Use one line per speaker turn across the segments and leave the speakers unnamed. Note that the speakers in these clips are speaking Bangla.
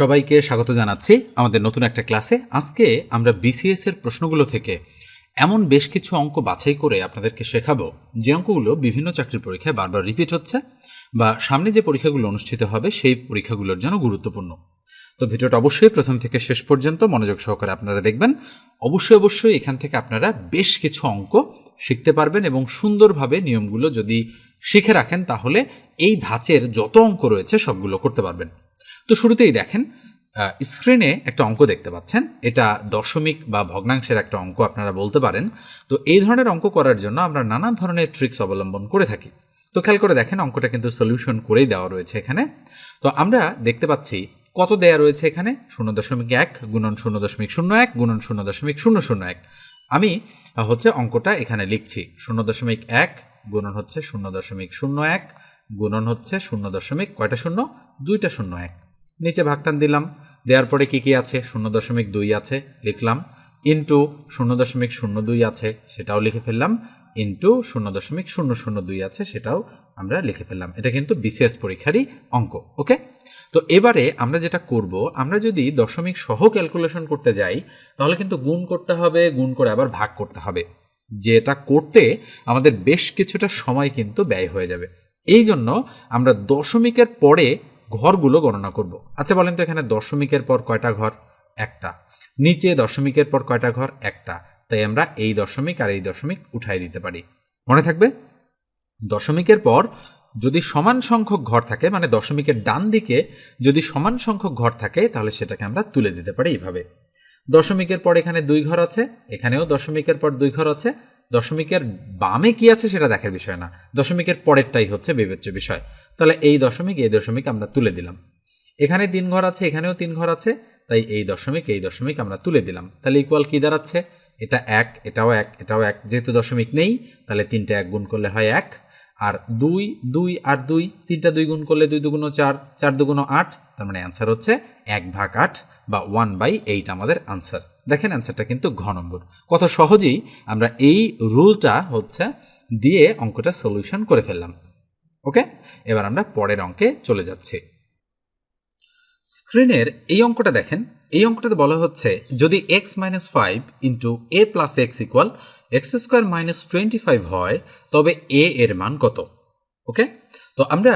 সবাইকে স্বাগত জানাচ্ছি আমাদের নতুন একটা ক্লাসে। আজকে আমরা বিসিএস এর প্রশ্নগুলো থেকে এমন বেশ কিছু অঙ্ক বাছাই করে আপনাদেরকে শেখাবো। যে অঙ্কগুলো বিভিন্ন চাকরির পরীক্ষায় বারবার রিপিট হচ্ছে বা সামনে যে পরীক্ষাগুলো অনুষ্ঠিত হবে, সেই পরীক্ষাগুলোর জন্য গুরুত্বপূর্ণ। তো ভিডিওটা অবশ্যই প্রথম থেকে শেষ পর্যন্ত মনোযোগ সহকারে আপনারা দেখবেন। অবশ্যই অবশ্যই এখান থেকে আপনারা বেশ কিছু অঙ্ক শিখতে পারবেন এবং সুন্দরভাবে নিয়মগুলো যদি শিখে রাখেন, তাহলে এই ধাঁচের যত অঙ্ক রয়েছে, সবগুলো করতে পারবেন। তো শুরুতেই দেখেন স্ক্রিনে একটা অঙ্ক দেখতে পাচ্ছেন। এটা দশমিক বা ভগ্নাংশের একটা অঙ্ক আপনারা বলতে পারেন। তো এই ধরনের অঙ্ক করার জন্য আমরা নানান ধরনের ট্রিক্স অবলম্বন করে থাকি। তো খেয়াল করে দেখেন, অঙ্কটা কিন্তু সলিউশন করেই দেওয়া রয়েছে এখানে। তো আমরা দেখতে পাচ্ছি, কত দেয়া রয়েছে এখানে? শূন্য দশমিক এক গুণন শূন্য দশমিক শূন্য এক গুণন শূন্য দশমিক শূন্য শূন্য এক। আমি হচ্ছে অঙ্কটা এখানে লিখছি। শূন্য দশমিক এক গুণন হচ্ছে শূন্য দশমিক শূন্য এক গুণন হচ্ছে শূন্য দশমিক কয়টা শূন্য? দুইটা শূন্য এক। নিচে ভাগটান দিলাম। দেওয়ার পরে কি কি আছে? শূন্য দশমিক দুই আছে, লিখলাম। ইন্টু শূন্য দশমিক শূন্য দুই আছে, সেটাও লিখে ফেললাম। ইন্টু শূন্য দশমিক শূন্য শূন্য দুই আছে, সেটাও আমরা লিখে ফেললাম। এটা কিন্তু বিসিএস পরীক্ষারই অঙ্ক, ওকে? তো এবারে আমরা যেটা করব, আমরা যদি দশমিক সহ ক্যালকুলেশন করতে যাই, তাহলে কিন্তু গুণ করতে হবে, গুণ করে আবার ভাগ করতে হবে। যেটা করতে আমাদের বেশ কিছুটা সময় কিন্তু ব্যয় হয়ে যাবে। এই জন্য আমরা দশমিকের পরে ঘরগুলো গণনা করব। আচ্ছা বলেন তো এখানে দশমিকের পর কয়টা ঘর? একটা। নিচে দশমিকের পর কয়টা ঘর? একটা। তাই আমরা এই দশমিক আর এই দশমিক উঠাই দিতে পারি। মনে থাকবে? দশমিকের পর যদি সমান সংখ্যক ঘর থাকে মানে দশমিকের ডান দিকে যদি সমান সংখ্যক ঘর থাকে, তাহলে সেটাকে আমরা তুলে দিতে পারি এইভাবে। দশমিকের পর এখানে দুই ঘর আছে, এখানেও দশমিকের পর দুই ঘর আছে। দশমিকের বামে কি আছে সেটা দেখার বিষয় না। দশমিকের পরেরটাই হচ্ছে বিবেচ্য বিষয়। তাহলে এই দশমিক এই দশমিক আমরা তুলে দিলাম। এখানে তিন ঘর আছে, এখানেও তিন ঘর আছে, তাই এই দশমিক এই দশমিক আমরা তুলে দিলাম। তাহলে ইকুয়াল কি দাঁড়াচ্ছে? এটা এক, এটাও এক এটাও এক। যেহেতু দশমিক নেই, তাহলে তিনটা এক গুণ করলে হয় এক। আর দুই দুই আর দুই, তিনটা দুই গুণ করলে দুই দুগুণ চার চার দুগুণ আট, তার মানে অ্যান্সার হচ্ছে এক ভাগ আট বা ওয়ান বাই এইট আমাদের আনসার দেখেন অ্যান্সারটা কিন্তু ঘ নম্বর কত সহজেই আমরা এই রুলটা হচ্ছে দিয়ে অঙ্কটা সলিউশন করে ফেললাম। ওকে এবার আমরা পরের অঙ্কে চলে যাচ্ছি। স্ক্রিনের এই অঙ্কটা দেখেন, এই অঙ্কটাতে বলা হচ্ছে যদি x minus five into a plus x equal x square minus twenty five হয়, তবে এ এর মান কত? ওকে তো আমরা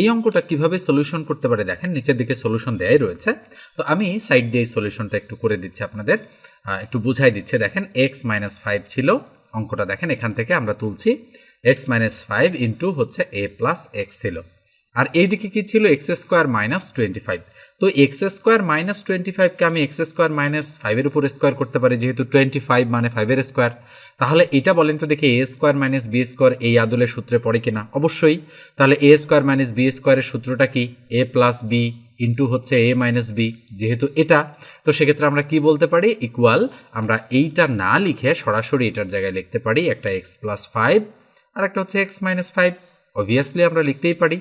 এই অঙ্কটা কীভাবে সলিউশন করতে পারে দেখেন, নিচের দিকে সলিউশন দেয়াই রয়েছে। তো আমি সাইড দিয়ে সলিউশনটা একটু করে দিচ্ছি আপনাদের। একটু বুঝাই দিচ্ছে। দেখেন এক্স মাইনাস ফাইভ ছিল, অঙ্কটা দেখেন, এখান থেকে আমরা তুলছি। এক্স মাইনাস ফাইভ ইন্টু হচ্ছে এ প্লাস এক্স ছিল। আর এইদিকে কি ছিল? X square minus twenty five তো এক্স স্কোয়ার মাইনাস টোয়েন্টি ফাইভকে আমি এক্স স্কোয়ার মাইনাস ফাইভের উপর স্কোয়ার করতে পারি, যেহেতু টোয়েন্টি ফাইভ মানে ফাইভের স্কোয়ার তাহলে এটা বলেন তো দেখি a square minus b square এই আদলের সূত্রে পড়ে কিনা? অবশ্যই। তাহলে এ স্কোয়ার মাইনাস বি স্কোয়ারের সূত্রটা কি? এ প্লাস বি ইন্টু হচ্ছে এ মাইনাস বি যেহেতু এটা। তো সেক্ষেত্রে আমরা কি বলতে পারি? ইকুয়াল আমরা এইটা না লিখে সরাসরি এটার জায়গায় লিখতে পারি, একটা এক্স প্লাস ফাইভ আর একটা হচ্ছে এক্স মাইনাস ফাইভ অবভিয়াসলি আমরা লিখতেই পারি।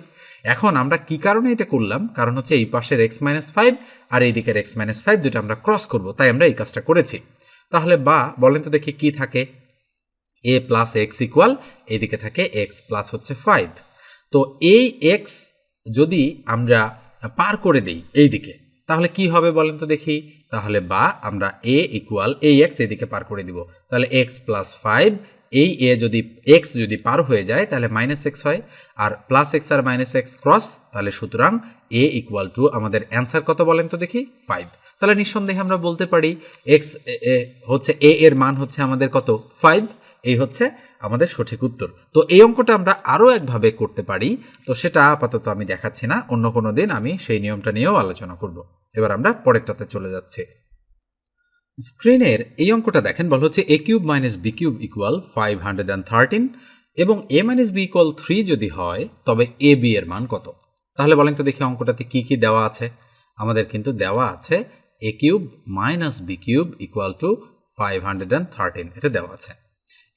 এখন আমরা কি কারণে এটা করলাম? কারণ হচ্ছে এই পাশের এক্স মাইনাস ফাইভ আর এই দিকের এক্স মাইনাস ফাইভ দুটো আমরা ক্রস করব, তাই আমরা এই কাজটা করেছি। তাহলে বা, বলেন তো দেখি কি থাকে? এ প্লাস এক্স ইকুয়াল এদিকে থাকে এক্স প্লাস হচ্ছে ফাইভ তো এই এক্স যদি আমরা পার করে দিই এই দিকে, তাহলে কি হবে বলেন তো দেখি? তাহলে বা, আমরা এ ইকুয়াল এই এক্স এদিকে পার করে দিব। তাহলে এক্স প্লাস ফাইভ এই এ যদি এক্স যদি পার হয়ে যায়, তাহলে মাইনাস এক্স হয়। আর প্লাস এক্স আর মাইনাস এক্স ক্রস তাহলে সুতরাং এ ইকুয়াল টু আমাদের অ্যান্সার কত বলেন তো দেখি? ফাইভ তাহলে নিঃসন্দেহে আমরা বলতে পারি এক্স হচ্ছে এ এর মান হচ্ছে আমাদের কত? ফাইভ এই হচ্ছে আমাদের সঠিক উত্তর। তো এই অঙ্কটা আমরা আরও একভাবে করতে পারি। তো সেটা আপাতত আমি দেখাচ্ছি না। অন্য কোনো দিন আমি সেই নিয়মটা নিয়েও আলোচনা করব। এবার আমরা পরেরটাতে চলে যাচ্ছি। স্ক্রিনের এই অঙ্কটা দেখেন, বলা হচ্ছে a cube minus b cube equal five hundred and thirteen এবং a minus b equal three যদি হয়, তবে এ বি এর মান কত? তাহলে বলেন তো দেখি অঙ্কটাতে কি কি দেওয়া আছে। আমাদের কিন্তু দেওয়া আছে a cube minus b cube equal to five hundred and thirteen এটা দেওয়া আছে।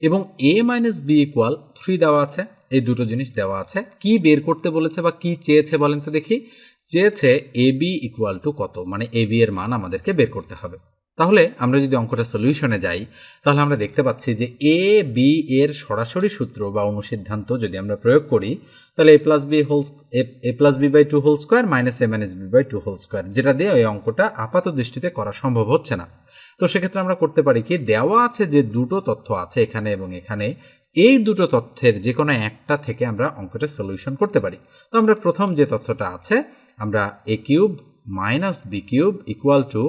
এবং a minus b equal three দেওয়া আছে, এই দুটো জিনিস দেওয়া আছে। কি বের করতে বলেছে বা কি চেয়েছে বলেন তো দেখি। চেয়েছে এ বি ইকুয়াল টু কত? মানে এ বি এর মান আমাদেরকে বের করতে হবে। তাহলে আমরা যদি অঙ্কটা সলিউশনে যাই, তাহলে আমরা দেখতে পাচ্ছি যে এ বি এর সরাসরি সূত্র বা অনুসিদ্ধান্ত যদি আমরা প্রয়োগ করি, তাহলে a plus b whole a plus b by two whole square minus a minus b by two whole square যেটা দিয়ে ওই অঙ্কটা আপাত দৃষ্টিতে করা সম্ভব হচ্ছে না। তো সেক্ষেত্রে আমরা করতে পারি কি, দেওয়া আছে যে দুটো তথ্য আছে এখানে এবং এখানে, এই দুটো তথ্যের যে কোনো একটা থেকে আমরা অঙ্কটা সলিউশন করতে পারি। তো আমরা প্রথম যে তথ্যটা আছে, আমরা a cube minus b cube equal to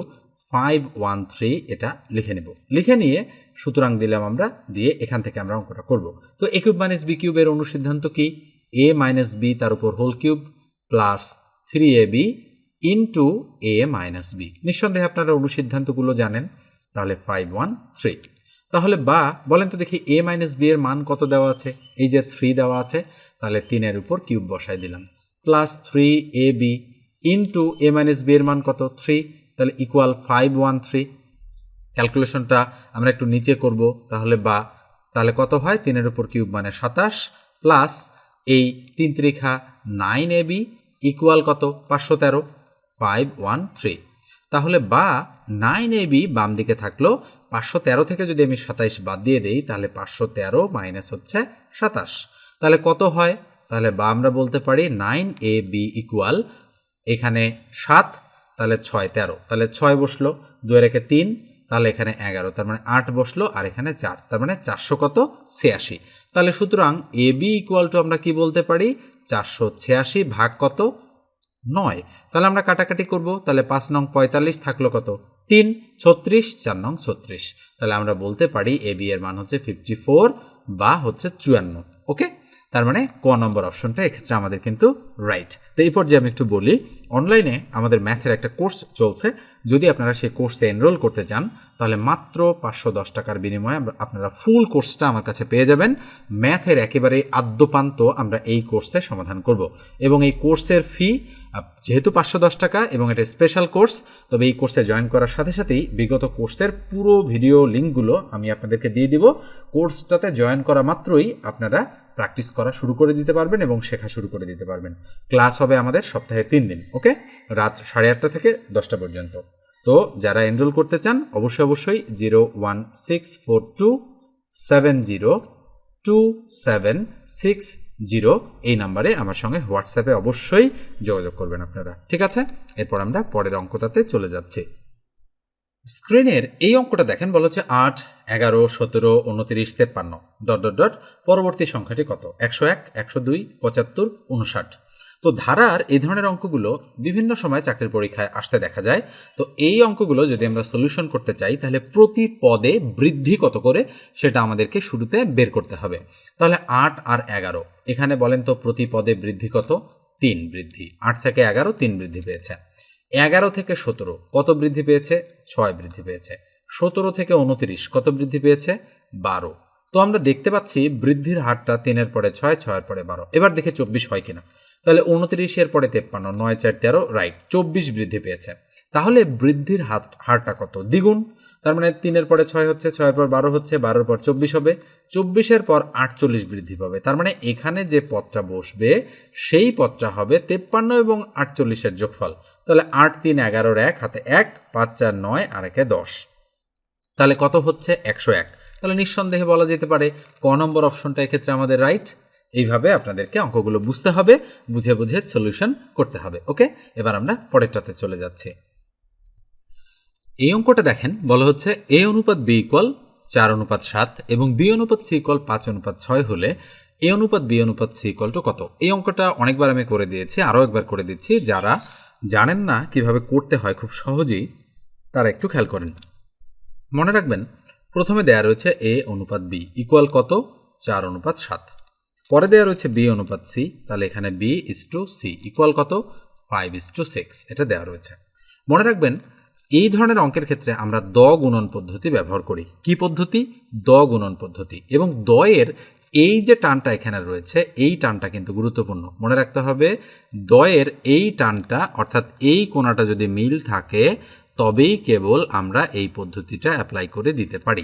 five one three এটা লিখে নেব। লিখে নিয়ে সুতরাং দিলাম আমরা, দিয়ে এখান থেকে আমরা অঙ্কটা করব। তো এ কিউব মাইনাস বি কিউবের অনুসিদ্ধান্ত কি? এ মাইনাস বি তার উপর whole cube plus three a b into a minus b নিঃসন্দেহে আপনারা অনুসিদ্ধান্তগুলো জানেন, তাহলে ফাইভ ওয়ান থ্রি তাহলে বা, বলেন তো দেখি এ মাইনাস বি এর মান কত দেওয়া আছে? এই যে থ্রি দেওয়া আছে, তাহলে তিনের উপর কিউব বসাই দিলাম। Plus three A B into A minus B এর মান কত? থ্রি তাহলে ইকুয়াল ফাইভ ওয়ান থ্রি ক্যালকুলেশনটা আমরা একটু নিচে করব, তাহলে বা, তাহলে কত হয়? তিনের উপর কিউব মানে সাতাশ প্লাস এই তিন ত্রিখা নাইন এ বি ইকুয়াল কত? পাঁচশো তেরো ফাইভ ওয়ান থ্রি তাহলে বা নাইন এ বি বাম দিকে থাকল, পাঁচশো তেরো থেকে যদি আমি সাতাইশ বাদ দিয়ে দিই, তাহলে পাঁচশো তেরো মাইনাস হচ্ছে সাতাশ। তাহলে কত হয়? তাহলে বা আমরা বলতে পারি নাইন এ বি ইকুয়াল এখানে সাত তাহলে ছয়, তেরো। তাহলে ছয় বসল দুয়ে একে তিন, তাহলে এখানে এগারো। তার মানে আট বসল আর এখানে চার। তার মানে চারশো কত? ছিয়াশি। তাহলে সুতরাং এ বি ইকুয়াল টু আমরা কি বলতে পারি? চারশো ছিয়াশি ভাগ কত? নয়। তাহলে আমরা কাটাকাটি করব। তাহলে পাঁচ নং পঁয়তাল্লিশ থাকল কত? তিন, ছত্রিশ, চার নং ছত্রিশ। তাহলে আমরা বলতে পারি এ বি এর মান হচ্ছে ফিফটি ফোর বা হচ্ছে চুয়ান্ন। ওকে তার মানে ক নম্বর অপশনটা এক্ষেত্রে আমাদের কিন্তু রাইট তো এই পর্যায়ে আমি একটু বলি অনলাইনে আমাদের ম্যাথের একটা কোর্স চলছে। যদি আপনারা সেই কোর্সে এনরোল করতে চান, তাহলে মাত্র পাঁচশো দশ টাকার বিনিময়ে আপনারা ফুল কোর্সটা আমার কাছে পেয়ে যাবেন। ম্যাথের একেবারে আদ্যপান্ত আমরা এই কোর্সে সমাধান করব। এবং এই কোর্সের ফি যেহেতু পাঁচশো দশ টাকা এবং এটা স্পেশাল কোর্স তবে এই কোর্সে জয়েন করার সাথে সাথেই বিগত কোর্সের পুরো ভিডিও লিঙ্কগুলো আমি আপনাদেরকে দিয়ে দিব। কোর্সটাতে জয়েন করা মাত্রই আপনারা প্র্যাকটিস করা শুরু করে দিতে পারবেন এবং শেখা শুরু করে দিতে পারবেন। ক্লাস হবে আমাদের সপ্তাহে তিন দিন, ওকে? রাত সাড়ে আটটা থেকে দশটা পর্যন্ত। তো যারা এনরোল করতে চান, অবশ্যই অবশ্যই zero one six four two seven zero two seven six zero এই নাম্বারে আমার সঙ্গে হোয়াটসঅ্যাপে অবশ্যই যোগাযোগ করবেন আপনারা, ঠিক আছে? এরপর আমরা পরের অঙ্কটাতে চলে যাচ্ছি। স্ক্রিনের এই অঙ্কটা দেখেন, বলা হচ্ছে আট, এগারো, সতেরো, উনত্রিশ, তেপ্পান্ন। ডট ডট ডট, পরবর্তী সংখ্যাটি কত? একশো এক, একশো দুই, পঁচাত্তর, উনষাট। তো ধারার এই ধরনের অঙ্কগুলো বিভিন্ন সময় চাকরির পরীক্ষায় আসতে দেখা যায়। তো এই অঙ্কগুলো যদি আমরা সলিউশন করতে চাই, তাহলে প্রতি পদে বৃদ্ধি কত করে সেটা আমাদেরকে শুরুতে বের করতে হবে। তাহলে আট আর এগারো, এখানে বলেন তো প্রতি পদে বৃদ্ধি কত? তিন বৃদ্ধি। আট থেকে এগারো, তিন বৃদ্ধি পেয়েছে। এগারো থেকে সতেরো, কত বৃদ্ধি পেয়েছে? ছয় বৃদ্ধি পেয়েছে। সতেরো থেকে উনত্রিশ, কত বৃদ্ধি পেয়েছে? বারো। তো আমরা দেখতে পাচ্ছি বৃদ্ধির হারটা তিনের পরে ছয়, ছয়ের পরে বারো। এবার দেখে চব্বিশ হয় কিনা। তাহলে উনত্রিশের পরে তেপ্পান্ন, নয়, চার, তেরো, রাইট, চব্বিশ বৃদ্ধি পেয়েছে। তাহলে বৃদ্ধির হার হারটা কত? দ্বিগুণ। তার মানে তিনের পরে ছয় হচ্ছে, ছয়ের পর বারো হচ্ছে, বারোর পর চব্বিশ হবে। চব্বিশের পর আটচল্লিশ বৃদ্ধি পাবে। তার মানে এখানে যে পদটা বসবে, সেই পদটা হবে তেপ্পান্ন এবং আটচল্লিশের যোগফল। তাহলে আট তিন এগারোর এক, হাতে এক, পাঁচ চার নয়, আর একে দশ। তাহলে কত হচ্ছে? একশো এক। তাহলে নিঃসন্দেহে বলা যেতে পারে ক নম্বর অপশনটা এক্ষেত্রে আমাদের রাইট। এইভাবে আপনাদেরকে অঙ্কগুলো বুঝতে হবে, বুঝে বুঝে সলিউশন করতে হবে, ওকে? এবার আমরা পরেরটাতে চলে যাচ্ছি। এই অঙ্কটা দেখেন, বলা হচ্ছে এ অনুপাত বি ইকুয়াল চার অনুপাত সাত এবং বি অনুপাত সি ইকুয়াল পাঁচ অনুপাত ছয় হলে এ অনুপাত বি অনুপাত সি ইকুয়াল টু কত? এই অঙ্কটা অনেকবার আমি করে দিয়েছি, আরও একবার করে দিচ্ছি, যারা জানেন না কীভাবে করতে হয় খুব সহজেই, তারা একটু খেয়াল করেন। মনে রাখবেন, প্রথমে দেয়া রয়েছে এ অনুপাত বি ইকুয়াল কত? চার অনুপাত সাত। পরে দেয়া রয়েছে বি অনুপাত সি, তাহলে এখানে b is to c equal কত? ফাইভ ইস টু সিক্স এটা দেওয়া রয়েছে। মনে রাখবেন, এই ধরনের অঙ্কের ক্ষেত্রে আমরা দ গুণন পদ্ধতি ব্যবহার করি। কি পদ্ধতি? দ গুণন পদ্ধতি। এবং দয়ের এই যে টানটা এখানে রয়েছে, এই টানটা কিন্তু গুরুত্বপূর্ণ। মনে রাখতে হবে, দয়ের এই টানটা, অর্থাৎ এই কোনাটা যদি মিল থাকে, তবেই কেবল আমরা এই পদ্ধতিটা অ্যাপ্লাই করে দিতে পারি।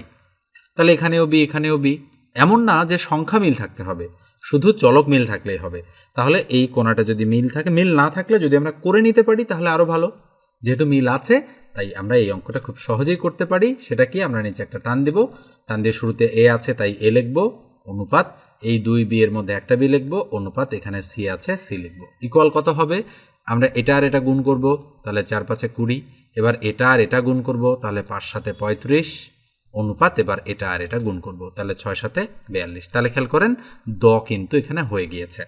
তাহলে এখানেও বি এখানেও বি এমন না যে সংখ্যা মিল থাকতে হবে, শুধু চলক মিল থাকলেই হবে। তাহলে এই কোনাটা যদি মিল থাকে, মিল না থাকলে যদি আমরা করে নিতে পারি, তাহলে আরও ভালো। যেহেতু মিল আছে, তাই আমরা এই অঙ্কটা খুব সহজেই করতে পারি। সেটা কি আমরা নিচে একটা টান দেব। টান দিয়ে শুরুতে এ আছে, তাই এ লিখব। অনুপাত, এই দুই বি এর মধ্যে একটা বি লিখব, অনুপাত এখানে সি আছে, সি লিখব। ইকুয়াল কত হবে? আমরা এটা আর এটা গুণ করব, তাহলে চার পাঁচে কুড়ি। এবার এটা আর এটা গুণ করব, তাহলে পাঁচ সাথে পঁয়ত্রিশ। অনুপাত এবার এটা আর এটা গুণ করব, তাহলে ছয় সাথে বিয়াল্লিশ। তাহলে খেয়াল করেন, দ কিন্তু এখানে হয়ে গিয়েছে।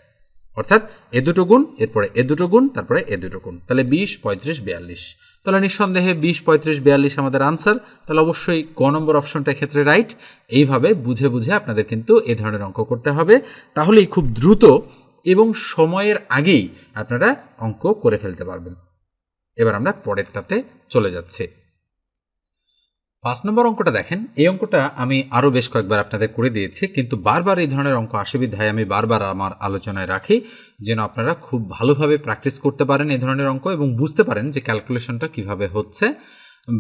অর্থাৎ এ দুটো গুণ, এরপরে এ দুটো গুণ, তারপরে এ দুটো গুণ। তাহলে বিশ, পঁয়ত্রিশ, বিয়াল্লিশ। তাহলে নিঃসন্দেহে বিশ, পঁয়ত্রিশ, বিয়াল্লিশ আমাদের আনসার তাহলে অবশ্যই ক নম্বর অপশনটা ক্ষেত্রে রাইট এইভাবে বুঝে বুঝে আপনাদের কিন্তু এ ধরনের অঙ্ক করতে হবে। তাহলেই খুব দ্রুত এবং সময়ের আগেই আপনারা অঙ্ক করে ফেলতে পারবেন। এবার আমরা পরেরটাতে চলে যাচ্ছি। পাঁচ নম্বর অঙ্কটা দেখেন। এই অঙ্কটা আমি আরও বেশ কয়েকবার আপনাদের করে দিয়েছি, কিন্তু বারবার এই ধরনের অঙ্ক আসে বিধায় আমি বারবার আমার আলোচনায় রাখি, যেন আপনারা খুব ভালোভাবে প্র্যাকটিস করতে পারেন এই ধরনের অঙ্ক এবং বুঝতে পারেন যে ক্যালকুলেশনটা কীভাবে হচ্ছে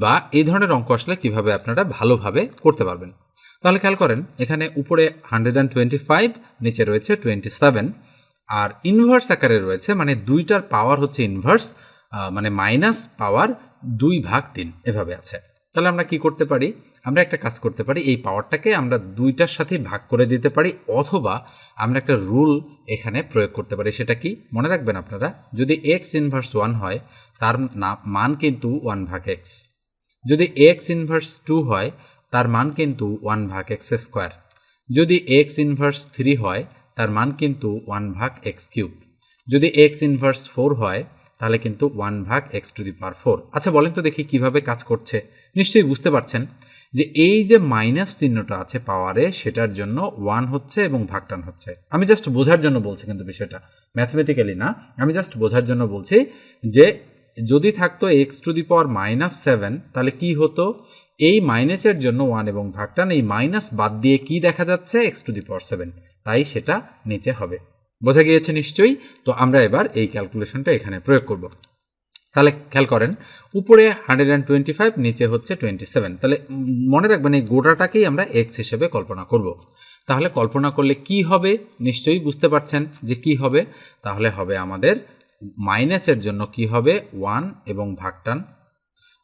বা এই ধরনের অঙ্ক আসলে কীভাবে আপনারা ভালোভাবে করতে পারবেন। তাহলে খেয়াল করেন, এখানে উপরে হান্ড্রেড অ্যান্ড টোয়েন্টি ফাইভ নিচে রয়েছে টোয়েন্টি সেভেন আর ইনভার্স আকারে রয়েছে মানে দুইটার পাওয়ার হচ্ছে ইনভার্স মানে মাইনাস পাওয়ার দুই ভাগ তিন, এভাবে আছে। তাহলে আমরা কি করতে পারি? আমরা একটা কাজ করতে পারি, এই পাওয়ারটাকে আমরা দুইটার সাথে ভাগ করে দিতে পারি, অথবা আমরা একটা রুল এখানে প্রয়োগ করতে পারি। সেটা কি? মনে রাখবেন আপনারা, যদি এক্স ইনভার্স ওয়ান হয়, তার মান কিন্তু ওয়ান ভাগ এক্স যদি এক্স ইনভার্স টু হয়, তার মান কিন্তু ওয়ান ভাগ এক্স স্কোয়ার যদি এক্স ইনভার্স থ্রি হয়, তার মান কিন্তু ওয়ান ভাগ এক্স কিউব যদি এক্স ইনভার্স ফোর হয় তাহলে কিন্তু ওয়ান ভাগ x to the power four আচ্ছা বলেন তো দেখি কীভাবে কাজ করছে। নিশ্চয়ই বুঝতে পারছেন যে এই যে মাইনাস চিহ্নটা আছে পাওয়ারে সেটার জন্য ওয়ান হচ্ছে এবং ভাগটান হচ্ছে। আমি জাস্ট বোঝার জন্য বলছি কিন্তু বিষয়টা। ম্যাথমেটিক্যালি না, আমি জাস্ট বোঝার জন্য বলছি যে যদি থাকতো x to the power minus seven তাহলে কি হতো? এই মাইনাসের জন্য ওয়ান এবং ভাগটান, এই মাইনাস বাদ দিয়ে কি দেখা যাচ্ছে? X to the power seven তাই সেটা নিচে হবে। বোঝা গিয়েছে নিশ্চয়ই? তো আমরা এবার এই ক্যালকুলেশনটা এখানে প্রয়োগ করব। তাহলে খেয়াল করেন, উপরে হান্ড্রেড অ্যান্ড টোয়েন্টি ফাইভ নিচে হচ্ছে টোয়েন্টি সেভেন তাহলে মনে রাখবেন এই গোটাটাকেই আমরা এক্স হিসেবে কল্পনা করব। তাহলে কল্পনা করলে কি হবে? নিশ্চয়ই বুঝতে পারছেন যে কি হবে? তাহলে হবে আমাদের মাইনাসের জন্য কি হবে? ওয়ান এবং ভাগটান।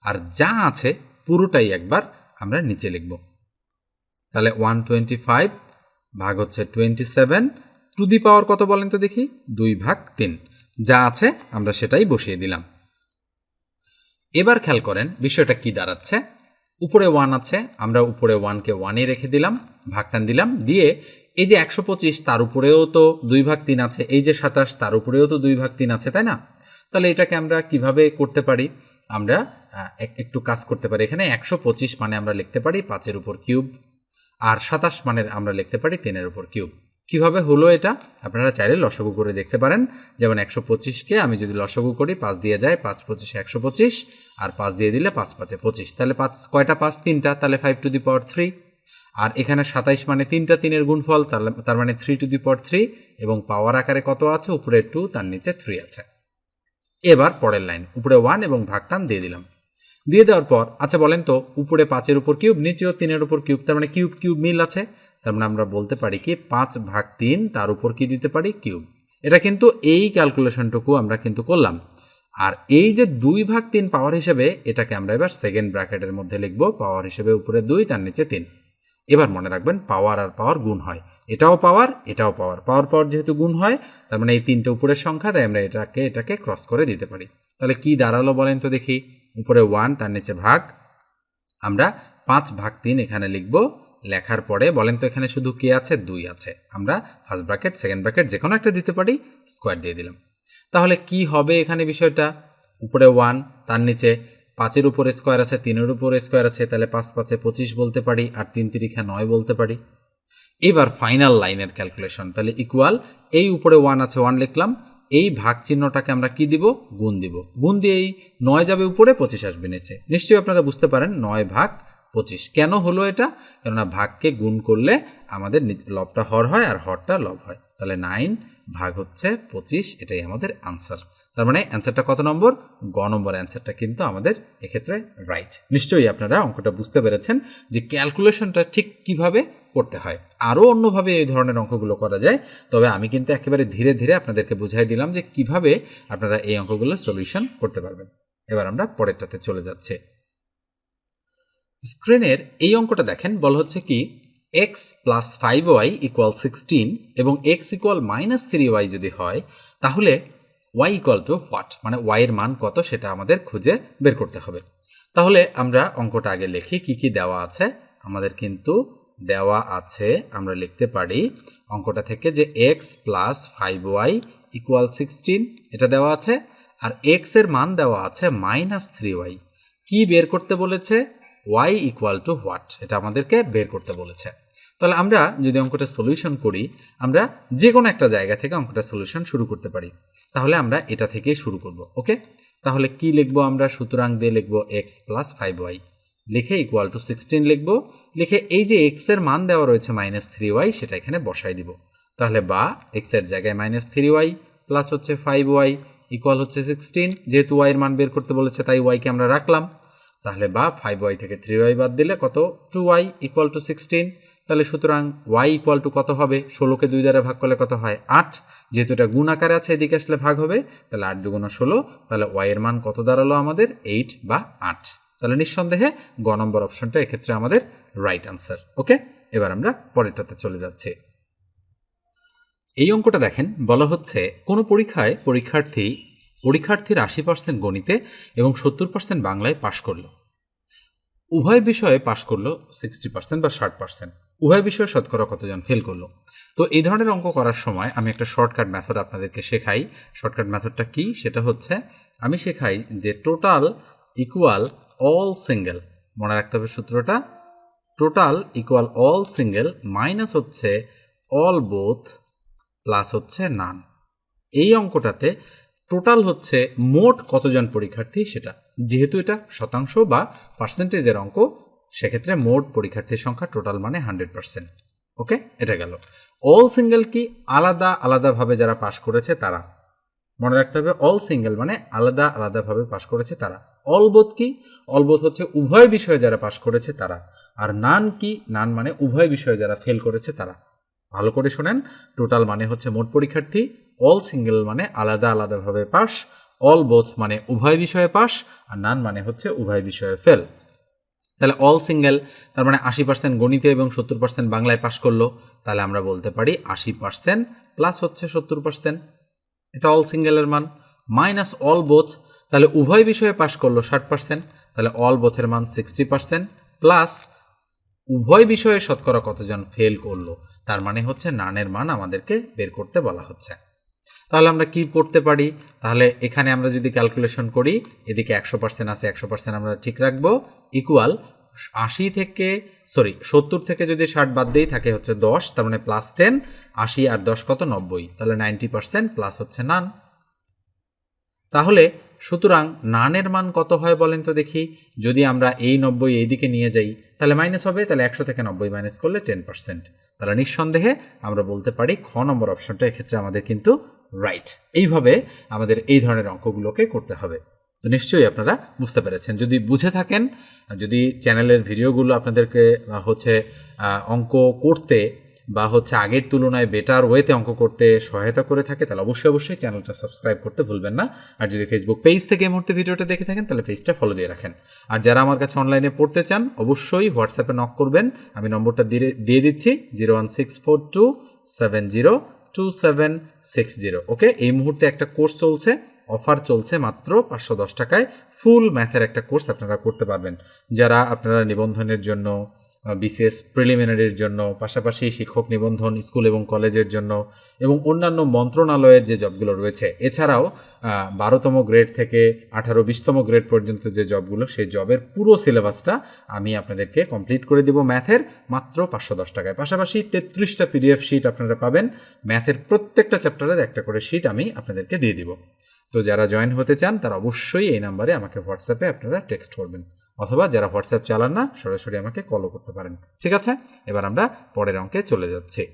আর যা আছে পুরোটাই একবার আমরা নিচে লিখব। তাহলে ওয়ান টোয়েন্টি ফাইভ ভাগ হচ্ছে twenty seven to the power কত বলেন তো দেখি। দুই ভাগ তিন। যা আছে, আমরা সেটাই বসিয়ে দিলাম। এবার খেয়াল করেন, বিষয়টা কি দাঁড়াচ্ছে? উপরে ওয়ান আছে, আমরা উপরে ওয়ানকে ওয়ানে রেখে দিলাম, ভাগটান দিলাম, দিয়ে এই যে একশো পঁচিশ, তার উপরেও তো দুই ভাগ তিন আছে, এই যে সাতাশ, তার উপরেও তো দুই ভাগ তিন আছে, তাই না? তাহলে এটাকে আমরা কীভাবে করতে পারি? আমরা একটু কাজ করতে পারি এখানে, একশো পঁচিশ মানে আমরা লিখতে পারি পাঁচের উপর কিউব, আর সাতাশ মানে আমরা লিখতে পারি তিনের উপর কিউব। কীভাবে হলো এটা? আপনারা চাইলে লসগু করে দেখতে পারেন। যেমন একশো পঁচিশকে আমি যদি লসগু করি, পাঁচ দিয়ে যায়, পাঁচ পঁচিশে একশো পঁচিশ, আর পাঁচ দিয়ে দিলে পাঁচ পাঁচে পঁচিশ। তাহলে পাঁচ, কয়টা পাঁচ? তিনটা, তাহলে five to the power three আর এখানে সাতাইশ মানে তিনটা, তিনের গুণফল তার মানে three to the power three এবং পাওয়ার আকারে কত আছে? উপরে টু তার নিচে থ্রি আছে। এবার পরের লাইন উপরে ওয়ান এবং ভাগটান দিয়ে দিলাম। দিয়ে দেওয়ার পর আচ্ছা বলেন তো, উপরে পাঁচের উপর কিউব নিচেও তিনের উপর কিউব তার মানে কিউব কিউব মিল আছে? তার মানে আমরা বলতে পারি কি, পাঁচ ভাগ তিন, তার উপর কি দিতে পারি? কিউব। এটা কিন্তু এই ক্যালকুলেশনটুকু আমরা কিন্তু করলাম। আর এই যে দুই ভাগ তিন পাওয়ার হিসেবে, এটাকে আমরা এবার সেকেন্ড ব্র্যাকেটের মধ্যে লিখব, পাওয়ার হিসেবে উপরে দুই, তার নিচে তিন। এবার মনে রাখবেন, পাওয়ার আর পাওয়ার গুণ হয়। এটাও পাওয়ার এটাও পাওয়ার। পাওয়ার পাওয়ার যেহেতু গুণ হয়, তার মানে এই তিনটে উপরের সংখ্যা, তাই আমরা এটাকে এটাকে ক্রস করে দিতে পারি। তাহলে কি দাঁড়াল বলেন তো দেখি। উপরে ওয়ান তার নিচে ভাগ। আমরা পাঁচ ভাগ তিন এখানে লিখব। লেখার পরে বলেন তো এখানে শুধু কে আছে? দুই আছে। আমরা ফার্স্ট ব্র্যাকেট সেকেন্ড ব্র্যাকেট যে কোনো একটা দিতে পারি স্কোয়ার দিয়ে দিলাম। তাহলে কি হবে এখানে বিষয়টা? উপরে ওয়ান তার নিচে পাঁচের উপরে স্কোয়ার আছে, তিনের উপরে স্কোয়ার আছে, তাহলে পাঁচ, পাঁচে পঁচিশ বলতে পারি, আর তিন তিরিখা নয় বলতে পারি। এবার ফাইনাল লাইনের ক্যালকুলেশন তাহলে ইকুয়াল এই উপরে ওয়ান আছে ওয়ান লিখলাম, এই ভাগ চিহ্নটাকে আমরা কি দিব? গুণ দিব। গুণ দিয়ে এই নয় যাবে উপরে, পঁচিশ আসবে নিচে। নিশ্চয়ই আপনারা বুঝতে পারেন, নয় ভাগ পঁচিশ। কেন হলো এটা? কেননা ভাগকে গুণ করলে আমাদের লবটা হর হয় আর হরটা লব হয়। তাহলে নাইন ভাগ হচ্ছে পঁচিশ, এটাই আমাদের আনসার তার মানে অ্যান্সারটা কত নম্বর? গ নম্বর অ্যান্সারটা কিন্তু আমাদের এক্ষেত্রে রাইট নিশ্চয়ই আপনারা অঙ্কটা বুঝতে পেরেছেন যে ক্যালকুলেশনটা ঠিক কীভাবে করতে হয়। আরও অন্যভাবে এই ধরনের অঙ্কগুলো করা যায়। তবে আমি কিন্তু একেবারে ধীরে ধীরে আপনাদেরকে বুঝাই দিলাম যে কীভাবে আপনারা এই অঙ্কগুলোর সলিউশন করতে পারবেন। এবার আমরা পরেরটাতে চলে যাচ্ছি। স্ক্রিনের এই অঙ্কটা দেখেন, বলা হচ্ছে কি x plus five y equal sixteen এবং x equal minus three y যদি হয়, তাহলে ওয়াই ইকুয়াল টু হোয়াট মানে ওয়াই এর মান কত সেটা আমাদের খুঁজে বের করতে হবে। তাহলে আমরা অঙ্কটা আগে লিখি, কি কি দেওয়া আছে? আমাদের কিন্তু দেওয়া আছে, আমরা লিখতে পারি অঙ্কটা থেকে যে x plus five y equal sixteen এটা দেওয়া আছে, আর এক্সের মান দেওয়া আছে মাইনাস থ্রি ওয়াই কি বের করতে বলেছে? ওয়াই ইকুয়াল টু হোয়াট এটা আমাদেরকে বের করতে বলেছে। তাহলে আমরা যদি অঙ্কটা সলিউশন করি, আমরা যে কোনো একটা জায়গা থেকে অঙ্কটা সলিউশন শুরু করতে পারি। তাহলে আমরা এটা থেকেই শুরু করব, ওকে? তাহলে কি লিখব আমরা? সুতরাং দিয়ে লিখব এক্স প্লাস ফাইভ ওয়াই লিখে ইকুয়াল টু সিক্সটিন লিখব। লিখে এই যে এক্সের মান দেওয়া রয়েছে মাইনাস থ্রি ওয়াই সেটা এখানে বসাই দিব। তাহলে বা এক্সের জায়গায় মাইনাস থ্রি ওয়াই প্লাস হচ্ছে ফাইভ ওয়াই ইকুয়াল হচ্ছে সিক্সটিন যেহেতু ওয়াই এর মান বের করতে বলেছে, তাই ওয়াইকে আমরা রাখলাম। তাহলে বা ফাইভ ওয়াই থেকে থ্রি ওয়াই বাদ দিলে কত? Two y equal to sixteen তাহলে সুতরাং ওয়াই ইকুয়াল টু কত হবে? ষোলোকে দুই দ্বারা ভাগ করলে কত হয়? আট। যেহেতু এটা গুণ আকারে আছে, এদিকে আসলে ভাগ হবে। তাহলে আট দুগুণ ষোলো। তাহলে ওয়াই এর মান কত দাঁড়াল আমাদের? এইট বা আট। তাহলে নিঃসন্দেহে গ নম্বর অপশনটা এক্ষেত্রে আমাদের রাইট আনসার ওকে এবার আমরা পরেরটাতে চলে যাচ্ছি। এই অঙ্কটা দেখেন, বলা হচ্ছে কোনো পরীক্ষায় পরীক্ষার্থী পরীক্ষার্থীর আশি পার্সেন্ট গণিতে এবং সত্তর পার্সেন্ট বাংলায় পাশ করল। উভয় বিষয়ে পাশ করল সিক্সটি পার্সেন্ট বা ষাট পার্সেন্ট উভয় বিষয়ে শতকরা কতজন ফেল করল? তো এই ধরনের অঙ্ক করার সময় আমি একটা শর্টকাট মেথড আপনাদেরকে শেখাই। শর্টকাট মেথডটা কি? সেটা হচ্ছে আমি শেখাই যে টোটাল ইকুয়াল অল সিঙ্গেল মনে রাখতে হবে সূত্রটা। Total equal all single minus হচ্ছে অল বোথ প্লাস হচ্ছে নান এই অঙ্কটাতে টোটাল হচ্ছে মোট কতজন পরীক্ষার্থী সেটা। যেহেতু এটা শতাংশ বা পার্সেন্টেজের অঙ্ক, সেক্ষেত্রে মোট পরীক্ষার্থীর সংখ্যা টোটাল মানে হান্ড্রেড পার্সেন্ট ওকে এটা গেল। অল সিঙ্গেল কি আলাদা আলাদাভাবে যারা পাশ করেছে তারা? মনে রাখতে হবে অল সিঙ্গেল মানে আলাদা আলাদাভাবে পাশ করেছে তারা। অলবোধ কি? অলবোধ হচ্ছে উভয় বিষয়ে যারা পাশ করেছে তারা। আর নান কি? নান মানে উভয় বিষয়ে যারা ফেল করেছে তারা। ভালো করে শোনেন টোটাল মানে হচ্ছে মোট পরীক্ষার্থী অল সিঙ্গেল মানে আলাদা আলাদাভাবে পাস অল বোথ মানে উভয় বিষয়ে পাস, আর নান মানে হচ্ছে উভয় বিষয়ে ফেল তাহলে অল সিঙ্গেল তার মানে আশি পার্সেন্ট গণিতে এবং সত্তর পার্সেন্ট বাংলায় পাশ করল, তাহলে আমরা বলতে পারি আশি পার্সেন্ট প্লাস হচ্ছে সত্তর পার্সেন্ট এটা অল সিঙ্গেলের মান। মাইনাস অল বোথ তাহলে উভয় বিষয়ে পাশ করল ষাট পার্সেন্ট তাহলে অল বোথের মান সিক্সটি পার্সেন্ট প্লাস উভয় বিষয়ে শতকরা কতজন ফেল করল, তার মানে হচ্ছে নানের মান আমাদেরকে বের করতে বলা হচ্ছে। তাহলে আমরা কি করতে পারি? তাহলে এখানে আমরা যদি ক্যালকুলেশন করি, এদিকে একশো পার্সেন্ট আছে, একশো পার্সেন্ট আমরা ঠিক রাখব ইকুয়াল আশি থেকে সরি সত্তর থেকে যদি ষাট বাদ দিই, থাকে হচ্ছে দশ, তার মানে প্লাস টেন আশি আর দশ কত? নব্বই। তাহলে নাইনটি পার্সেন্ট প্লাস হচ্ছে নান তাহলে সুতরাং নানের মান কত হয় বলেন তো দেখি? যদি আমরা এই নব্বই এই দিকে নিয়ে যাই, তাহলে মাইনাস হবে, তাহলে একশো থেকে নব্বই মাইনাস করলে টেন পার্সেন্ট তাহলে নিঃসন্দেহে আমরা বলতে পারি খ নম্বর অপশনটা এক্ষেত্রে আমাদের কিন্তু রাইট এইভাবে আমাদের এই ধরনের অঙ্কগুলোকে করতে হবে। তো নিশ্চয়ই আপনারা বুঝতে পেরেছেন। যদি বুঝে থাকেন, যদি চ্যানেলের ভিডিওগুলো আপনাদেরকে হচ্ছে অঙ্ক করতে বা হচ্ছে আগের তুলনায় বেটার ওয়েতে অঙ্ক করতে সহায়তা করে থাকে, তাহলে অবশ্যই অবশ্যই চ্যানেলটা সাবস্ক্রাইব করতে ভুলবেন না। আর যদি ফেসবুক পেজ থেকে এই মুহূর্তে ভিডিওটা দেখে থাকেন, তাহলে পেজটা ফলো দিয়ে রাখেন। আর যারা আমার কাছে অনলাইনে পড়তে চান, অবশ্যই হোয়াটসঅ্যাপে নক করবেন। আমি নম্বরটা দিয়ে দিয়ে দিচ্ছি zero one six four two seven zero two seven six zero okay এই মুহূর্তে একটা কোর্স চলছে অফার চলছে মাত্র পাঁচশো দশ টাকায়। ফুল ম্যাথের একটা কোর্স আপনারা করতে পারবেন। যারা আপনারা নিবন্ধনের জন্য বিসিএস প্রিলিমিনারির জন্য, পাশাপাশি শিক্ষক নিবন্ধন, স্কুল এবং কলেজের জন্য এবং অন্যান্য মন্ত্রণালয়ের যে জবগুলো রয়েছে। এছাড়াও বারোতম গ্রেড থেকে আঠারো বিশতম গ্রেড পর্যন্ত যে জবগুলো, সেই জবের পুরো সিলেবাসটা আমি আপনাদেরকে কমপ্লিট করে দিব ম্যাথের মাত্র পাঁচশো দশ টাকায়। পাশাপাশি তেত্রিশটা পিডিএফ শিট আপনারা পাবেন। ম্যাথের প্রত্যেকটা চ্যাপ্টারের একটা করে শিট আমি আপনাদেরকে দিয়ে দিব। তো যারা জয়েন হতে চান, তারা অবশ্যই এই নাম্বারে আমাকে হোয়াটসঅ্যাপে আপনারা টেক্সট করবেন। অথবা যারা হোয়াটসঅ্যাপ চালান না, সরাসরি আমাকে কলও করতে পারেন। ঠিক আছে? এবার আমরা পরের অঙ্কে চলে যাচ্ছি।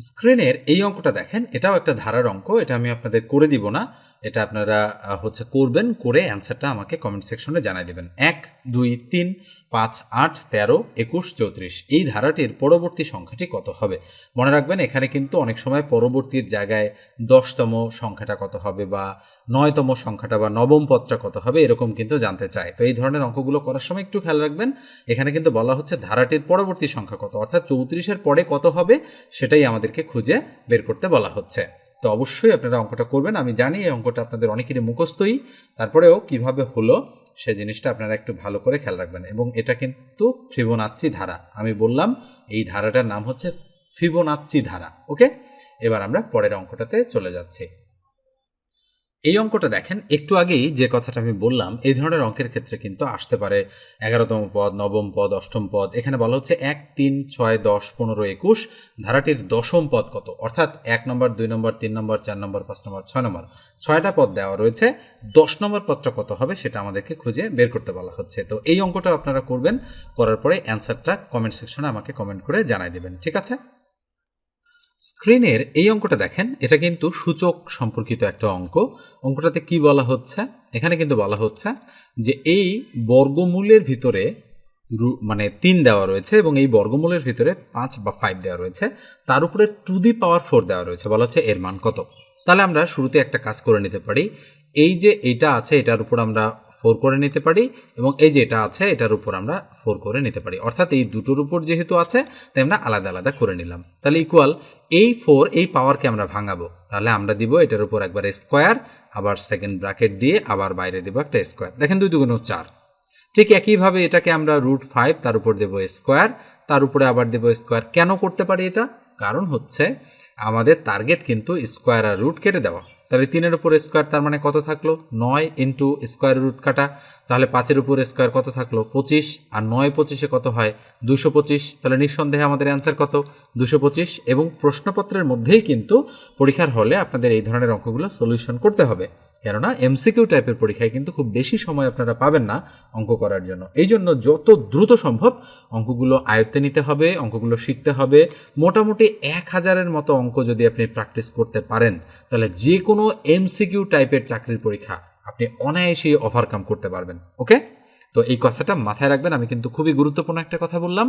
স্ক্রিনের এই অঙ্কটা দেখেন, এটাও একটা ধারার অঙ্ক, এটা আমি আপনাদের করে দিব না। এটা আপনারা হচ্ছে করবেন করে অ্যান্সারটা আমাকে কমেন্ট সেকশনে জানাই দেবেন। এক, দুই, তিন, পাঁচ, আট, তেরো, একুশ, চৌত্রিশ। এই ধারাটির পরবর্তী সংখ্যাটি কত হবে? মনে রাখবেন, এখানে কিন্তু অনেক সময় পরবর্তীর জায়গায় দশতম সংখ্যাটা কত হবে বা নয়তম সংখ্যাটা বা নবম পদটা কত হবে, এরকম কিন্তু জানতে চায়। তো এই ধরনের অঙ্কগুলো করার সময় একটু খেয়াল রাখবেন। এখানে কিন্তু বলা হচ্ছে ধারাটির পরবর্তী সংখ্যা কত? অর্থাৎ চৌত্রিশের পরে কত হবে? সেটাই আমাদেরকে খুঁজে বের করতে বলা হচ্ছে। তো অবশ্যই আপনারা অঙ্কটা করবেন। আমি জানি এই অঙ্কটা আপনাদের অনেকেরই মুখস্থই। তারপরেও কীভাবে হলো সে জিনিসটা আপনারা একটু ভালো করে খেয়াল রাখবেন এবং এটা কিন্তু ফিবোনাচ্চি ধারা। আমি বললাম এই ধারাটার নাম হচ্ছে ফিবোনাচ্চি ধারা, ওকে? এবার আমরা পরের অঙ্কটাতে চলে যাচ্ছি। এই অঙ্কটা দেখেন, একটু আগেই যে কথাটা আমি বললাম, এই ধরনের অঙ্কের ক্ষেত্রে কিন্তু আসতে পারে এগারোতম পদ, নবম পদ, অষ্টম পদ। এখানে বলা হচ্ছে এক, তিন, ছয়, দশ, পনেরো, একুশ। ধারাটির দশম পদ কত? অর্থাৎ এক নম্বর, দুই নম্বর, তিন নম্বর, চার নম্বর, পাঁচ নম্বর, ছয় নম্বর। ছয়টা পদ দেওয়া রয়েছে। দশ নম্বর পদটা কত হবে সেটা আমাদেরকে খুঁজে বের করতে বলা হচ্ছে। তো এই অঙ্কটা আপনারা করবেন, করার পরে অ্যান্সারটা কমেন্ট সেকশনে আমাকে কমেন্ট করে জানাই দেবেন। ঠিক আছে? স্ক্রিনের এই অঙ্কটা দেখেন, এটা কিন্তু সূচক সম্পর্কিত একটা অঙ্ক। অঙ্কটাতে কি বলা হচ্ছে? এখানে কিন্তু বলা হচ্ছে যে এই বর্গমূলের ভিতরে মানে তিন দেওয়া রয়েছে এবং এই বর্গমূলের ভিতরে পাঁচ বা ফাইভ দেওয়া রয়েছে। তার উপরে টু দি পাওয়ার ফোর দেওয়া রয়েছে, বলা হচ্ছে এর মান কত। তাহলে আমরা শুরুতে একটা কাজ করে নিতে পারি। এই যে এটা আছে, এটার উপর আমরা ফোর করে নিতে পারি এবং এই যে এটা আছে, এটার উপর আমরা ফোর করে নিতে পারি। অর্থাৎ এই দুটোর উপর যেহেতু আছে, তাই আমরা আলাদা আলাদা করে নিলাম। তাহলে ইকুয়াল এই ফোর এই পাওয়ারকে আমরা ভাঙাবো। তাহলে আমরা দিব এটার উপর একবার স্কোয়ার আবার সেকেন্ড ব্র্যাকেট দিয়ে আবার বাইরে দেবো একটা স্কোয়ার দেখেন দুই দুগুণ চার। ঠিক একইভাবে এটাকে আমরা রুট ফাইভ তার উপর দেবো স্কোয়ার তার উপরে আবার দেবো স্কোয়ার কেন করতে পারি এটা? কারণ হচ্ছে আমাদের টার্গেট কিন্তু স্কোয়ার আর রুট কেটে দেওয়া। তাহলে তিনের উপর স্কোয়ার তার মানে কত থাকল? নয় ইন্টু স্কোয়ার রুট কাটা। তাহলে পাঁচের উপর স্কোয়ার কত থাকল? পঁচিশ। আর নয় পঁচিশে কত হয়? দুশো পঁচিশ। তাহলে নিঃসন্দেহে আমাদের অ্যান্সার কত? দুশো পঁচিশ। এবং প্রশ্নপত্রের মধ্যেই কিন্তু পরীক্ষার হলে আপনাদের এই ধরনের অঙ্কগুলো সলিউশন করতে হবে। কেননা এমসিকিউ টাইপের পরীক্ষায় কিন্তু খুব বেশি সময় আপনারা পাবেন না অঙ্ক করার জন্য। এই জন্য যত দ্রুত সম্ভব অঙ্কগুলো আয়ত্তে নিতে হবে, অঙ্কগুলো শিখতে হবে। মোটামুটি এক হাজারের মতো অঙ্ক যদি আপনি প্র্যাকটিস করতে পারেন, তাহলে যে কোনো এমসিকিউ টাইপের চাকরির পরীক্ষা আপনি অনায়াসেই ওভারকাম করতে পারবেন, ওকে? তো এই কথাটা মাথায় রাখবেন, আমি কিন্তু খুবই গুরুত্বপূর্ণ একটা কথা বললাম।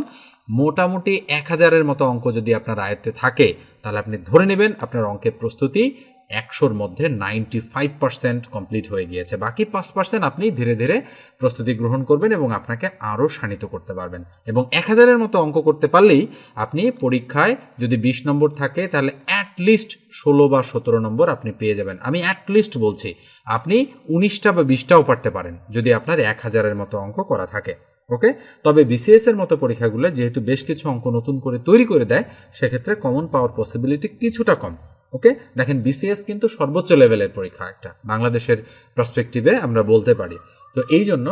মোটামুটি এক হাজারের মতো অঙ্ক যদি আপনার আয়ত্তে থাকে, তাহলে আপনি ধরে নেবেন আপনার অঙ্কের প্রস্তুতি একশোর মধ্যে নাইনটি ফাইভ পার্সেন্ট কমপ্লিট হয়ে গিয়েছে। বাকি পাঁচ পার্সেন্ট আপনি ধীরে ধীরে প্রস্তুতি গ্রহণ করবেন এবং আপনাকে আরও শানিত করতে পারবেন। এবং এক হাজারের মতো অঙ্ক করতে পারলেই আপনি পরীক্ষায় যদি বিশ নম্বর থাকে, তাহলে অ্যাট লিস্ট ষোলো বা সতেরো নম্বর আপনি পেয়ে যাবেন। আমি অ্যাট লিস্ট বলছি, আপনি উনিশটা বা বিশটাও পারতে পারেন যদি আপনার এক হাজারের মতো অঙ্ক করা থাকে। ওকে তবে বিসিএস এর মতো পরীক্ষাগুলো যেহেতু বেশ কিছু অঙ্ক নতুন করে তৈরি করে দেয়, সেক্ষেত্রে কমন পাওয়ার পসিবিলিটি কিছুটা কম। ওকে দেখেন বিসিএস কিন্তু সর্বোচ্চ লেভেলের পরীক্ষা একটা। বাংলাদেশের পার্সপেক্টিভে আমরা বলতে পারি। তো এই জন্য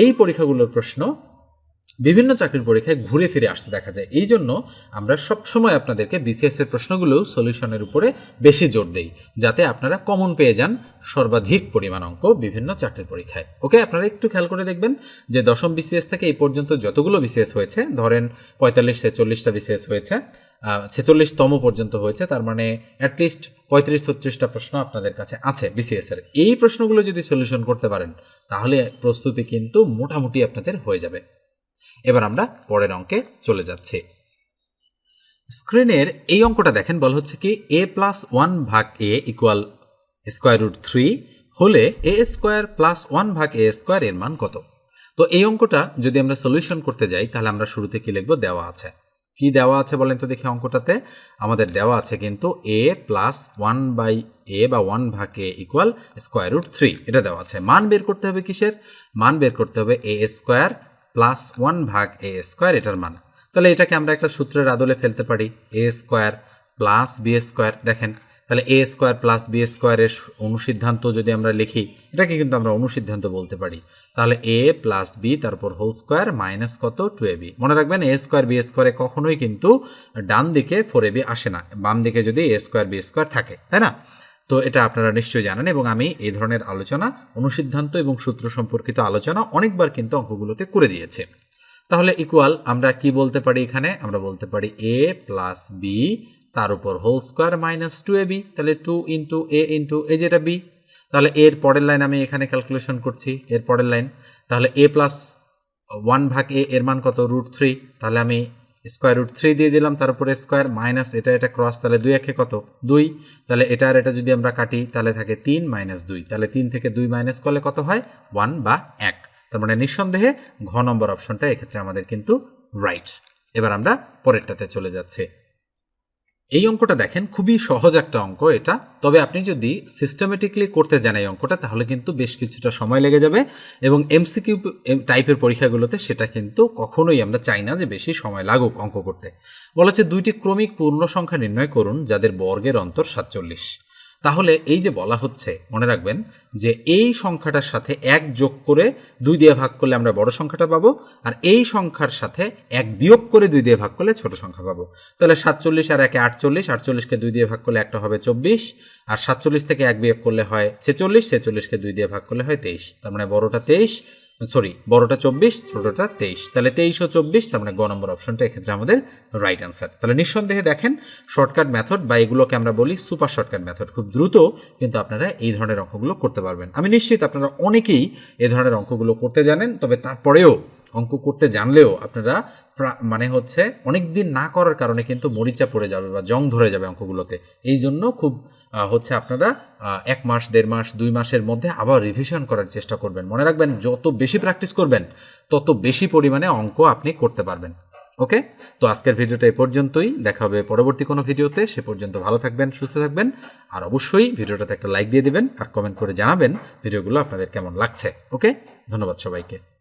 এই পরীক্ষাগুলোর প্রশ্ন বিভিন্ন চাকরির পরীক্ষায় ঘুরে ফিরে আসতে দেখা যায়। এই জন্য আমরা সবসময় আপনাদেরকে বিসিএস এর প্রশ্নগুলো সলিউশনের উপরে বেশি জোর দেই, যাতে আপনারা কমন পেয়ে যান সর্বাধিক পরিমাণ অঙ্ক বিভিন্ন চাকরির পরীক্ষায়। ওকে আপনারা একটু খেয়াল করে দেখবেন যে দশম বিসিএস থেকে এই পর্যন্ত যতগুলো বিসিএস হয়েছে, ধরেন পঁয়তাল্লিশ ছেচল্লিশটা বিসিএস হয়েছে ছেচল্লিশতম পর্যন্ত হয়েছে, তার মানে অ্যাটলিস্ট পঁয়ত্রিশ, ছত্রিশটা প্রশ্ন আপনাদের কাছে আছে বিসিএস এর। এই প্রশ্নগুলো যদি সলিউশন করতে পারেন, তাহলে প্রস্তুতি কিন্তু মোটামুটি আপনাদের হয়ে যাবে। এবার আমরা পরের অঙ্কে চলে যাচ্ছি। স্ক্রিনের এই অঙ্কটা দেখেন, বল হচ্ছে কি এ প্লাস ওয়ান ভাগ a equal square root three হলে এ স্কোয়ার প্লাস ওয়ান ভাগ এ স্কোয়ার এর মান কত? তো এই অঙ্কটা যদি আমরা সলিউশন করতে যাই, তাহলে আমরা শুরুতে কি লিখব? দেওয়া আছে। কি দেওয়া আছে বলেন তো দেখি অঙ্কটাতে? আমাদের দেওয়া আছে কিন্তু a plus one by a বা ওয়ান ভাগ a equal square root three এটা দেওয়া আছে। মান বের করতে হবে কিসের? মান বের করতে হবে এ স্কোয়ার প্লাস ওয়ান ভাগ এ স্কোয়ার এটার মান। তাহলে এটাকে আমরা একটা সূত্রের আদলে ফেলতে পারি। A square plus b square দেখেন। তাহলে এ স্কোয়ার প্লাস বি স্কোয়ারের অনুসিদ্ধান্ত যদি আমরা লিখি, এটাকে কিন্তু আমরা অনুসিদ্ধান্ত বলতে পারি। তাহলে এ প্লাস বি তারপর হোল স্কোয়ার মাইনাস কত? টু এ বি মনে রাখবেন এ স্কোয়ার বি স্কোয়ারে কখনোই কিন্তু ডান দিকে ফোর এ বি আসে না। বাম দিকে যদি এ স্কোয়ার বি স্কোয়ার থাকে, তাই না? তো এটা আপনারা নিশ্চয়ই জানেন এবং আমি এই ধরনের আলোচনা, অনুসিদ্ধান্ত এবং সূত্র সম্পর্কিত আলোচনা অনেকবার কিন্তু অঙ্কগুলোতে করে দিয়েছে। তাহলে ইকুয়াল আমরা কি বলতে পারি এখানে? আমরা বলতে পারি এ প্লাস বি তার উপর whole square minus two a b তাহলে two into a into a যেটা বি তাহলে এর পরের লাইন আমি এখানে ক্যালকুলেশন করছি, এর পরের লাইন। তাহলে এ প্লাস ওয়ান ভাগ এ এর মান কত? রুট থ্রি তাহলে আমি স্কোয়ার রুট থ্রি দিয়ে দিলাম তার উপরে স্কোয়ার মাইনাস এটা এটা ক্রস তাহলে দুই একে কত? দুই। তাহলে এটা আর এটা যদি আমরা কাটি, তাহলে থাকে তিন মাইনাস দুই। তাহলে তিন থেকে দুই মাইনাস করলে কত হয়? ওয়ান বা এক। তার মানে নিঃসন্দেহে ঘ নম্বর অপশনটা এক্ষেত্রে আমাদের কিন্তু রাইট এবার আমরা পরেরটাতে চলে যাচ্ছি। এই অঙ্কটা দেখেন, খুবই সহজ একটা অঙ্ক এটা। তবে আপনি যদি সিস্টেমেটিকলি করতে যান এই অঙ্কটা, তাহলে কিন্তু বেশ কিছুটা সময় লেগে যাবে এবং এমসিকিউ টাইপের পরীক্ষাগুলোতে সেটা কিন্তু কখনোই আমরা চাই না যে বেশি সময় লাগুক অঙ্ক করতে। বলেছে দুইটি ক্রমিক পূর্ণ সংখ্যা নির্ণয় করুন, যাদের বর্গের অন্তর সাতচল্লিশ। তাহলে এই যে বলা হচ্ছে, মনে রাখবেন যে এই সংখ্যাটার সাথে এক যোগ করে দুই দিয়ে ভাগ করলে আমরা বড় সংখ্যাটা পাবো, আর এই সংখ্যার সাথে এক বিয়োগ করে দুই দিয়ে ভাগ করলে ছোট সংখ্যা পাবো। তাহলে সাতচল্লিশ আর একে আটচল্লিশ, আটচল্লিশকে দুই দিয়ে ভাগ করলে একটা হবে চব্বিশ, আর সাতচল্লিশ থেকে এক বিয়োগ করলে হয় ছেচল্লিশ, ছেচল্লিশকে দুই দিয়ে ভাগ করলে হয় তেইশ। তার মানে বড়টা তেইশ সরি, বড়টা চব্বিশ, ছোটটা তেইশ। তাহলে তেইশ ও চব্বিশ, তার মানে গ নম্বর অপশনটা এক্ষেত্রে আমাদের রাইট অ্যান্সার তাহলে নিঃসন্দেহে দেখেন শর্টকাট মেথড বা এগুলোকে আমরা বলি সুপার শর্টকাট মেথড খুব দ্রুত কিন্তু আপনারা এই ধরনের অঙ্কগুলো করতে পারবেন। আমি নিশ্চিত আপনারা অনেকেই এই ধরনের অঙ্কগুলো করতে জানেন, তবে তারপরেও অঙ্ক করতে জানলেও আপনারা মানে হচ্ছে অনেক দিন না করার কারণে কিন্তু মরিচা পড়ে যাবে বা জং ধরে যাবে অঙ্কগুলোতে। এই জন্য খুব হচ্ছে আপনারা এক মাস, দেড় মাস, দুই মাসের মধ্যে আবার রিভিশন করার চেষ্টা করবেন। মনে রাখবেন, যত বেশি প্র্যাকটিস করবেন, তত বেশি পরিমাণে অঙ্ক আপনি করতে পারবেন। ওকে? তো আজকের ভিডিওটা এই পর্যন্তই। দেখা হবে পরবর্তী কোনো ভিডিওতে। সে পর্যন্ত ভালো থাকবেন, সুস্থ থাকবেন। আর অবশ্যই ভিডিওটাতে একটা লাইক দিয়ে দিবেন আর কমেন্ট করে জানাবেন ভিডিওগুলো আপনাদের কেমন লাগছে। ওকে? ধন্যবাদ সবাইকে।